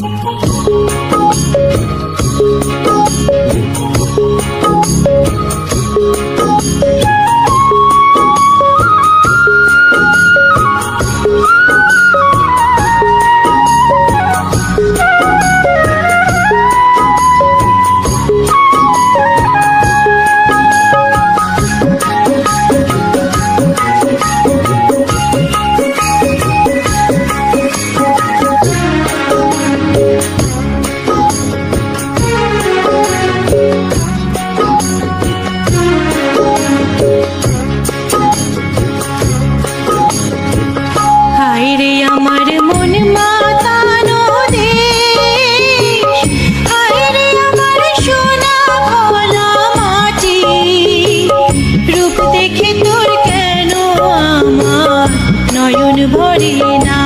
Música রূপ দেখে তোর কেন আমার নয়ন ভরি না?